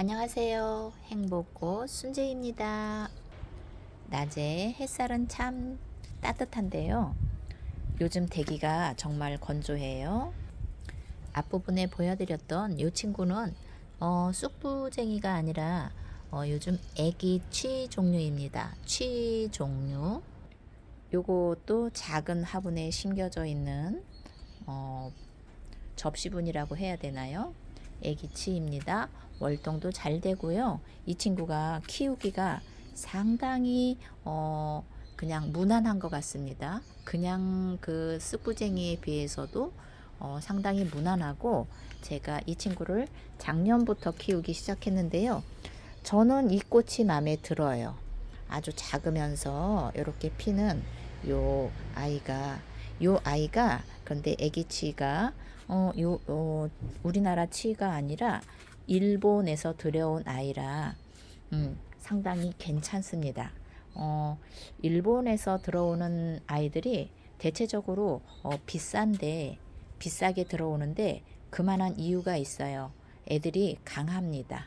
안녕하세요. 행복꽃 순재입니다. 낮에 햇살은 참 따뜻한데요. 요즘 대기가 정말 건조해요. 앞부분에 보여드렸던 이 친구는 어, 쑥부쟁이가 아니라 어, 요즘 애기 취 종류입니다. 취 종류. 요것도 작은 화분에 심겨져 있는 어, 접시분이라고 해야 되나요? 애기 치입니다. 월동도 잘 되고요. 이 친구가 키우기가 상당히 어 그냥 무난한 것 같습니다. 그냥 그 쓱부쟁이에 비해서도 어 상당히 무난하고 제가 이 친구를 작년부터 키우기 시작했는데요. 저는 이 꽃이 마음에 들어요. 아주 작으면서 이렇게 피는 요 아이가 요 아이가 그런데 애기 치가 어, 요, 어, 우리나라 치가 아니라 일본에서 들여온 아이라 음, 상당히 괜찮습니다. 어, 일본에서 들어오는 아이들이 대체적으로 어, 비싼데 비싸게 들어오는데 그만한 이유가 있어요. 애들이 강합니다.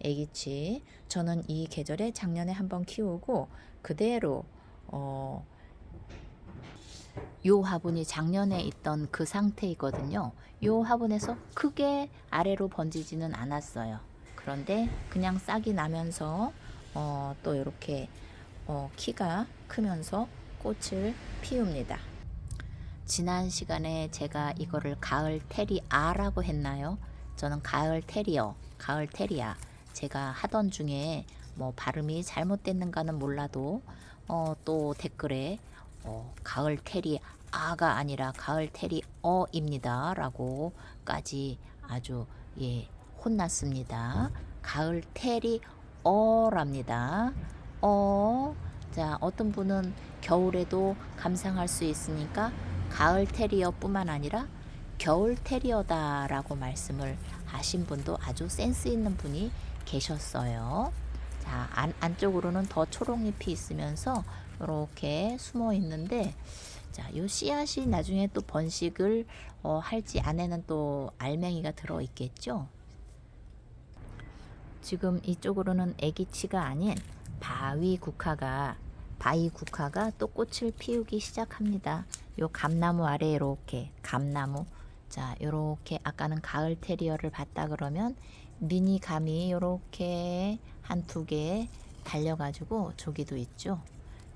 애기치 저는 이 계절에 작년에 한번 키우고 그대로 어, 요 화분이 작년에 있던 그 상태이거든요. 요 화분에서 크게 아래로 번지지는 않았어요. 그런데 그냥 싹이 나면서 어, 또 이렇게 어, 키가 크면서 꽃을 피웁니다. 지난 시간에 제가 이거를 가을 테리아라고 했나요? 저는 가을 테리어, 가을 테리아. 제가 하던 중에 뭐 발음이 잘못됐는가는 몰라도 어, 또 댓글에 어, 가을 테리 아가 아니라 가을 테리 어입니다. 라고까지 아주 예 혼났습니다. 가을 테리 어랍니다. 어. 자, 어떤 분은 겨울에도 감상할 수 있으니까 가을 테리어뿐만 아니라 겨울 테리어다라고 말씀을 하신 분도 아주 센스 있는 분이 계셨어요. 자, 안, 안쪽으로는 더 초록잎이 있으면서 이렇게 숨어 있는데 자, 요 씨앗이 나중에 또 번식을 어, 할지 안에는 또 알맹이가 들어 있겠죠. 지금 이쪽으로는 애기치가 아닌 바위 국화가 바위 국화가 또 꽃을 피우기 시작합니다. 요 감나무 아래 이렇게 감나무 자 요렇게 아까는 가을 테리어를 봤다 그러면 미니 감이 요렇게 한 두 개 달려가지고 저기도 있죠.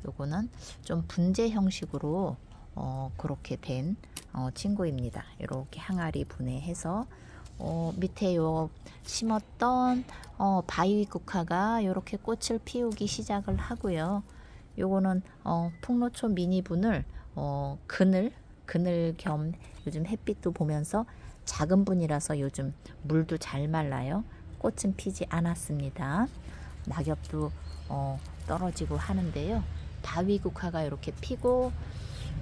요거는 좀 분재 형식으로 어, 그렇게 된 어, 친구입니다. 이렇게 항아리 분해해서 어, 밑에 요 심었던 어, 바위 국화가 이렇게 꽃을 피우기 시작을 하고요. 요거는 어, 풍로초 미니분을 어, 그늘 그늘 겸 요즘 햇빛도 보면서 작은 분이라서 요즘 물도 잘 말라요. 꽃은 피지 않았습니다. 낙엽도 어, 떨어지고 하는데요. 바위국화가 이렇게 피고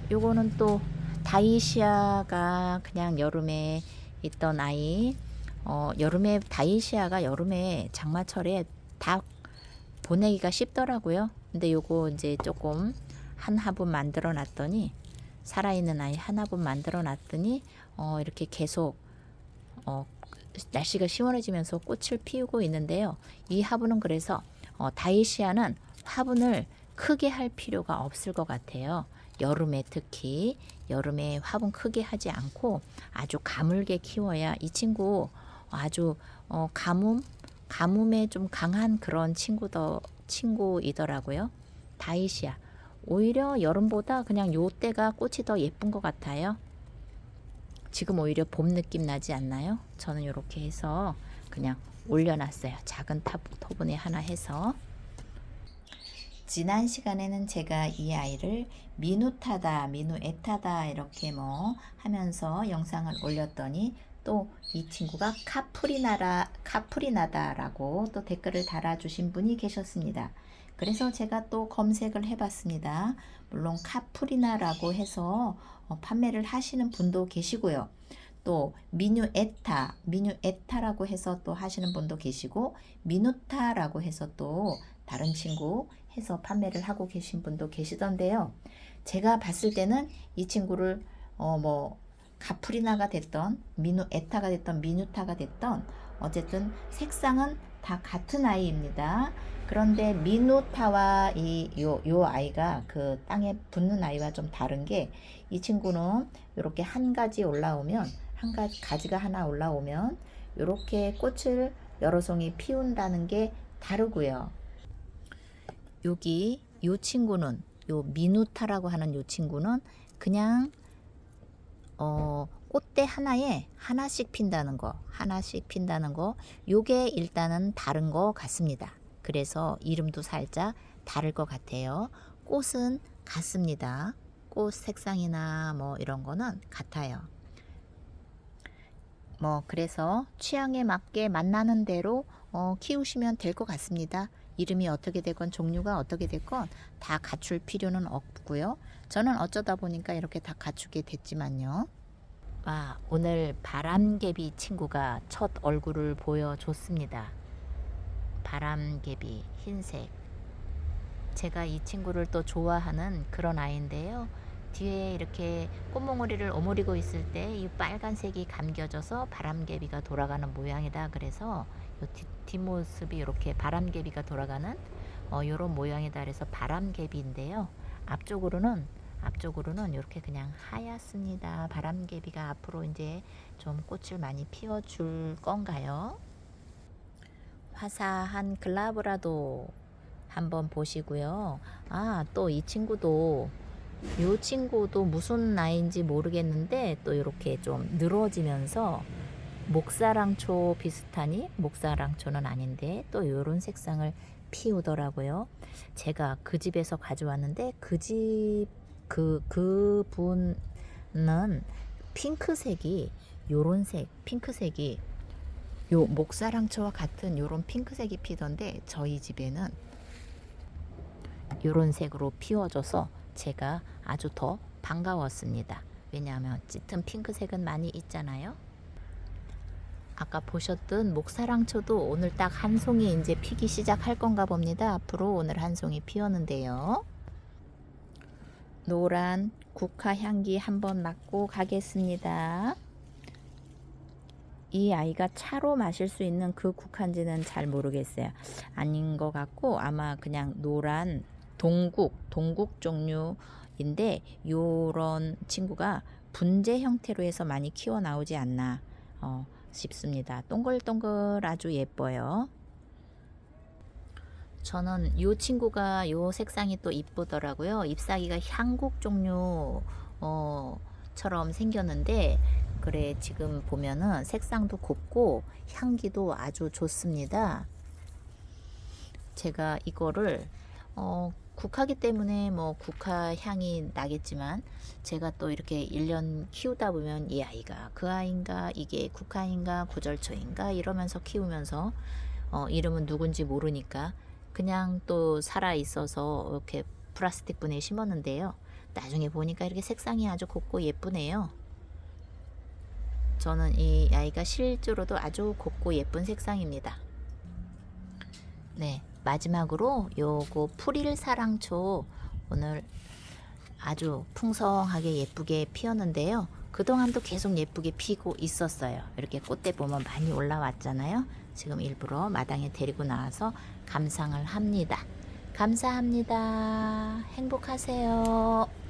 요거는 또 다이시아가 그냥 여름에 있던 아이 어, 여름에 다이시아가 여름에 장마철에 다 보내기가 쉽더라고요. 근데 요거 이제 조금 한 화분 만들어 놨더니 살아있는 아이 한 화분 만들어 놨더니 어, 이렇게 계속 어, 날씨가 시원해지면서 꽃을 피우고 있는데요. 이 화분은 그래서 어, 다이시아는 화분을 크게 할 필요가 없을 것 같아요. 여름에 특히 여름에 화분 크게 하지 않고 아주 가물게 키워야 이 친구 아주 어, 가뭄 가뭄에 좀 강한 그런 친구더 친구이더라고요. 다이시아 오히려 여름보다 그냥 요 때가 꽃이 더 예쁜 것 같아요. 지금 오히려 봄 느낌 나지 않나요? 저는 이렇게 해서 그냥 올려놨어요. 작은 탑 토분에 하나 해서. 지난 시간에는 제가 이 아이를 미누타다, 미누에타다 이렇게 뭐 하면서 영상을 올렸더니 또 이 친구가 카프리나라, 카프리나다라고 또 댓글을 달아주신 분이 계셨습니다. 그래서 제가 또 검색을 해봤습니다. 물론 카프리나라고 해서 어, 판매를 하시는 분도 계시고요. 또 미뉴에타, 미뉴에타라고 해서 또 하시는 분도 계시고 미누타라고 해서 또 다른 친구 해서 판매를 하고 계신 분도 계시던데요. 제가 봤을 때는 이 친구를 어 뭐 가프리나가 됐던 미누 에타가 됐던 미누타가 됐던 어쨌든 색상은 다 같은 아이입니다. 그런데 미누타와 이요 요 아이가 그 땅에 붙는 아이와 좀 다른 게 이 친구는 이렇게 한 가지 올라오면 한 가지 가지가 하나 올라오면 이렇게 꽃을 여러 송이 피운다는 게 다르고요. 여기 요 친구는 요 미누타라고 하는 요 친구는 그냥 어 꽃대 하나에 하나씩 핀다는 거, 하나씩 핀다는 거, 요게 일단은 다른 거 같습니다. 그래서 이름도 살짝 다를 것 같아요. 꽃은 같습니다. 꽃 색상이나 뭐 이런 거는 같아요. 뭐 그래서 취향에 맞게 만나는 대로 어, 키우시면 될 것 같습니다. 이름이 어떻게 되건 종류가 어떻게 됐건 다 갖출 필요는 없고요. 저는 어쩌다 보니까 이렇게 다 갖추게 됐지만요. 와, 오늘 바람개비 친구가 첫 얼굴을 보여줬습니다. 바람개비 흰색. 제가 이 친구를 또 좋아하는 그런 아이인데요. 뒤에 이렇게 꽃몽오리를 오므리고 있을 때 이 빨간색이 감겨져서 바람개비가 돌아가는 모양이다. 그래서 요 뒷, 뒷모습이 이렇게 바람개비가 돌아가는 어, 요런 모양이다. 그래서 바람개비인데요. 앞쪽으로는 앞쪽으로는 이렇게 그냥 하얗습니다. 바람개비가 앞으로 이제 좀 꽃을 많이 피워줄 건가요? 화사한 글라브라도 한번 보시고요. 아, 또 이 친구도 이 친구도 무슨 나이인지 모르겠는데 또 이렇게 좀 늘어지면서 목사랑초 비슷하니 목사랑초는 아닌데 또 이런 색상을 피우더라고요. 제가 그 집에서 가져왔는데 그 집 그 그 분은 핑크색이 요런 색 핑크색이 요 목사랑초와 같은 요런 핑크색이 피던데 저희 집에는 요런 색으로 피워져서 제가 아주 더 반가웠습니다. 왜냐하면 짙은 핑크색은 많이 있잖아요. 아까 보셨던 목사랑초도 오늘 딱 한 송이 이제 피기 시작할 건가 봅니다. 앞으로 오늘 한 송이 피었는데요. 노란 국화 향기 한번 맡고 가겠습니다. 이 아이가 차로 마실 수 있는 그 국화인지는 잘 모르겠어요. 아닌 것 같고 아마 그냥 노란 동국, 동국 종류 인데 요런 친구가 분재 형태로 해서 많이 키워 나오지 않나 어, 싶습니다. 동글동글 아주 예뻐요. 저는 요 친구가 요 색상이 또 이쁘더라고요. 잎사귀가 향국 종류 어, 처럼 생겼는데 그래 지금 보면은 색상도 곱고 향기도 아주 좋습니다. 제가 이거를 어, 국화기 때문에 뭐 국화 향이 나겠지만 제가 또 이렇게 1년 키우다 보면 이 아이가 그 아이인가 이게 국화인가 구절초인가 이러면서 키우면서 어, 이름은 누군지 모르니까 그냥 또 살아 있어서 이렇게 플라스틱 분에 심었는데요. 나중에 보니까 이렇게 색상이 아주 곱고 예쁘네요. 저는 이 아이가 실제로도 아주 곱고 예쁜 색상입니다. 네, 마지막으로 요거 풀일 사랑초 오늘 아주 풍성하게 예쁘게 피었는데요. 그동안도 계속 예쁘게 피고 있었어요. 이렇게 꽃대 보면 많이 올라왔잖아요. 지금 일부러 마당에 데리고 나와서 감상을 합니다. 감사합니다. 행복하세요.